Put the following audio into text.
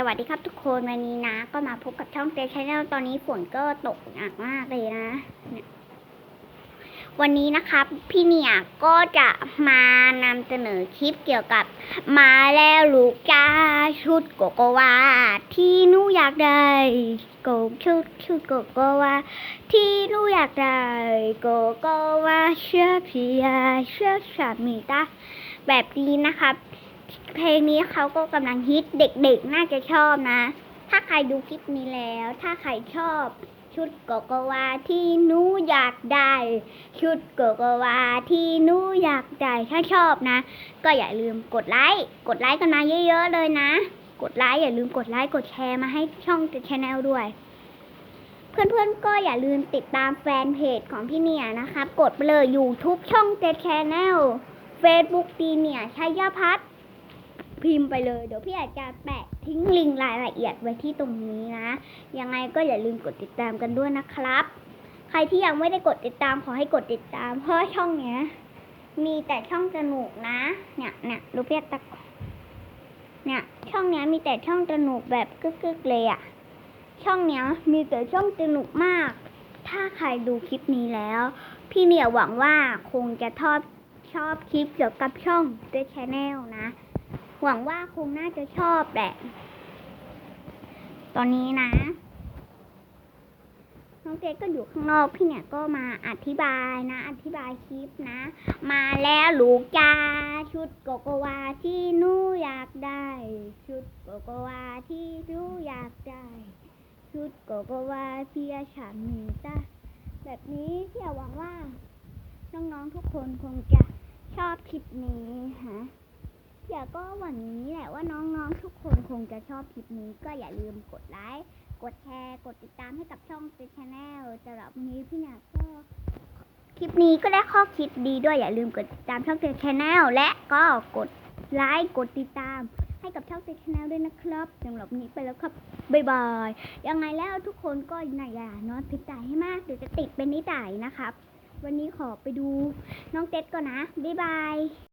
สวัสดีครับทุกคนวันนี้นะ ก็มาพบกับช่องเตชแนลตอนนี้ฝนก็ตกหนักมากเลยนะ วันนี้นะครับ พี่เนี่ยก็จะมานำเสนอคลิปเกี่ยวกับ มาแล้วลูกจ้าชุดโกโกวาที่นูอยากได้โกชุดชุดโกโกวาที่นูอยากได้โกโกวาเชื่อพี่ยาเชื่อสามีตาแบบนี้นะครับ เพลงนี้เขาก็กำลังฮิตเด็กๆ น่าจะชอบนะ ถ้าใครดูคลิปนี้แล้ว ถ้าใครชอบชุดโกโกวาที่หนูอยากได้ ชุดโกโกวาที่หนูอยากได้ถ้าชอบนะ ก็อย่าลืมกดไลค์กดไลค์กันมาเยอะ ๆ เลยนะ กดไลค์อย่าลืมกดไลค์กดแชร์มาให้ช่องชแนลด้วย เพื่อนๆก็อย่าลืมติดตามแฟนเพจของพี่เนี่ยนะครับ กดไปเลย YouTube ช่องเจชแนล Facebook ตีเนี่ยชัยพัฒน์ พิมพ์ไปเลย เดี๋ยวพี่อาจจะแปะทิ้งลิงก์รายละเอียดไว้ที่ตรงนี้นะ ยังไงก็อย่าลืมกดติดตามกันด้วยนะครับ ใครที่ยังไม่ได้กดติดตามขอให้กดติดตาม เพราะช่องเนี้ย มีแต่ช่องสนุกนะ เนี่ยเนี่ยดูเพียตะเนี่ยช่องเนี้ยมีแต่ช่องสนุกแบบกึกๆเลยอะช่องเนี้ยมีแต่ช่องสนุกมาก ถ้าใครดูคลิปนี้แล้ว พี่เนี่ยหวังว่าคงจะชอบชอบคลิปเกี่ยวกับช่อง The Channel นะ หวังว่าคงน่าจะชอบแหละ ตอนนี้นะ น้องเจก็อยู่ข้างนอก พี่เนี่ยก็มาอธิบายนะ อธิบายคลิปนะ มาแล้วลูกจ้าชุดโกโกวาที่หนูอยากได้ ชุดโกโกวาที่หนูอยากได้ ชุดโกโกวาเพียฉันมีจ้าแบบนี้พี่หวังว่า น้องๆทุกคนคงจะชอบคลิปนี้ฮะ เดี๋ยวก็หวังนี้แหละว่าน้องๆทุกคนคงจะชอบคลิปนี้ก็อย่าลืมกดไลค์ กดแชร์ กดติดตามให้กับช่องเ e ชแนลสำหรับนี้พี่เนี่ยก็ คลิปนี้ก็ได้ข้อคิดดีด้วยอย่าลืมกดติดตามช่องเ e ชแนลและก็กดไลค์กดติดตามให้กับช่องเ e ชแนลด้วยนะครับสำหรับนี้ไปแล้วครับบ๊ายบายยังไงแล้วทุกคนก็อย่านอนพิจายให้มากเดี๋ยวจะติดเป็นนิสัยนะครับ วันนี้ขอไปดูน้องเต็ดก่อนนะบ๊ายบาย